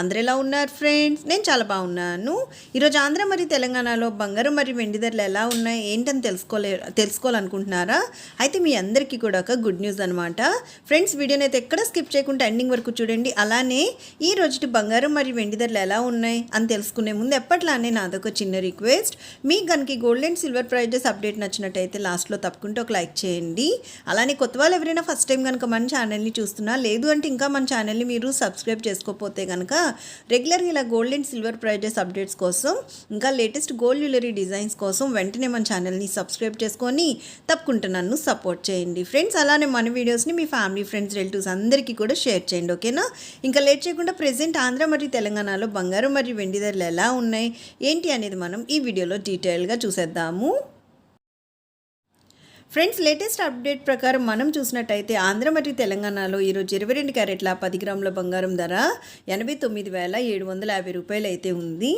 అందరు ఎలా ఉన్నారు ఫ్రెండ్స్? నేను చాలా బాగున్నాను. ఈరోజు ఆంధ్ర మరియు తెలంగాణలో బంగారం మరియు వెండి ధరలు ఎలా ఉన్నాయి? ఏంటని తెలుసుకోలే తెలుసుకోవాలనుకుంటున్నారా? అయితే మీ అందరికీ కూడా ఒక గుడ్ న్యూస్ అనమాట ఫ్రెండ్స్ వీడియోని అయితే ఎక్కడ స్కిప్ చేయకుండా ఎండింగ్ వరకు చూడండి. అలానే ఈ రోజుటి బంగారం మరియు వెండి ధరలు ఎలా ఉన్నాయి అని తెలుసుకునే ముందు ఎప్పట్లానే నాదొక చిన్న రిక్వెస్ట్. మీకు కనుక gold and silver prizes update నచ్చినట్టయితే లాస్ట్లో తప్పకుండా ఒక లైక్ చేయండి. అలానే కొత్త వాళ్ళు ఎవరైనా ఫస్ట్ టైం కనుక మన ఛానల్ని చూస్తున్నా లేదు అంటే ఇంకా మన ఛానల్ని మీరు సబ్స్క్రైబ్ చేసుకోకపోతే కనుక రెగ్యులర్గా ఇలా gold and silver prizes updates కోసం ఇంకా లేటెస్ట్ గోల్డ్ జ్యువెలరీ డిజైన్స్ కోసం వెంటనే మన ఛానల్ని సబ్స్క్రైబ్ చేసుకొని తప్పకుండా నన్ను సపోర్ట్ చేయండి. ఫ్రెండ్స్ అలానే మన వీడియోస్ని మీ ఫ్యామిలీ ఫ్రెండ్స్ రిలేటివ్స్ అందరికీ కూడా షేర్ చేయండి ఓకేనా ఇంకా లేట్ చేయకుండా ప్రజెంట్ ఆంధ్ర మరియు తెలంగాణలో బంగారం మరియు వెండి ధరలు ఎలా ఉన్నాయి? ఏంటి అనేది మనం ఈ వీడియోలో డీటెయిల్గా చూసేద్దాము. ఫ్రెండ్స్ లేటెస్ట్ అప్డేట్ ప్రకారం మనం చూసినట్టయితే ఆంధ్ర మరియు తెలంగాణలో ఈరోజు ఇరవై రెండు క్యారెట్ల పది గ్రాముల బంగారం ధర ఎనభై తొమ్మిది వేల ఏడు వందల యాభై రూపాయలు అయితే ఉంది.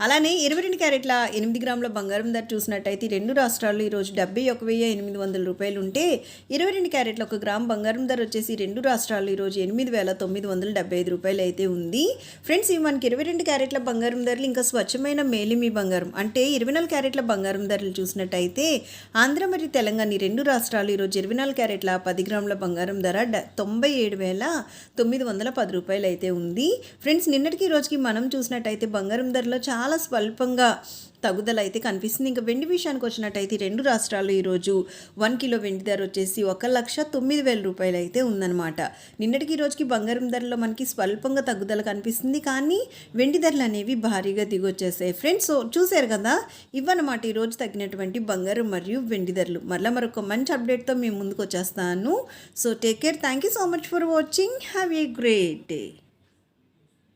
అలానే ఇరవై రెండు క్యారెట్ల ఎనిమిది గ్రాముల బంగారం ధర చూసినట్టయితే రెండు రాష్ట్రాల్లో ఈరోజు డెబ్బై ఒక వెయ్యి ఎనిమిది వందల రూపాయలు ఉంటే ఇరవై రెండు క్యారెట్ల ఒక గ్రామ్ బంగారం ధర వచ్చేసి రెండు రాష్ట్రాల్లో ఈరోజు ఎనిమిది వేల తొమ్మిది వందల డెబ్బై ఐదు రూపాయలు అయితే ఉంది. ఫ్రెండ్స్ ఇవి మనకి ఇరవై రెండు క్యారెట్ల బంగారం ధరలు ఇంకా స్వచ్ఛమైన మేలిమి బంగారం. అంటే ఇరవై నాలుగు క్యారెట్ల బంగారం ధరలు చూసినట్టయితే ఆంధ్ర మరియు తెలంగాణ ఈ రెండు రాష్ట్రాలు ఈరోజు ఇరవై నాలుగు క్యారెట్ల పది గ్రాముల బంగారం ధర డ- తొంభై ఏడు వేల తొమ్మిది వందల పది రూపాయలు అయితే ఉంది. ఫ్రెండ్స్ నిన్నటికి రోజుకి మనం చూసినట్టయితే బంగారం ధరలో చాలా చాలా స్వల్పంగా తగుదల అయితే కనిపిస్తుంది. ఇంకా వెండి విషయానికి వచ్చినట్టయితే రెండు రాష్ట్రాల్లో ఈరోజు వన్ కిలో వెండి ధర వచ్చేసి ఒక లక్ష తొమ్మిది వేల రూపాయలు అయితే ఉందన్నమాట. నిన్నటికి ఈ రోజుకి బంగారం ధరలో మనకి స్వల్పంగా తగ్గుదల కనిపిస్తుంది. కానీ వెండి ధరలు అనేవి భారీగా దిగొచ్చేసాయి. ఫ్రెండ్స్ చూశారు కదా? ఇవన్నమాట ఈరోజు తగ్గినటువంటి బంగారం మరియు వెండి ధరలు. మరలా మరొక మంచి అప్డేట్తో మేము ముందుకు వచ్చేస్తాను. So take care thank you so much for watching have a great day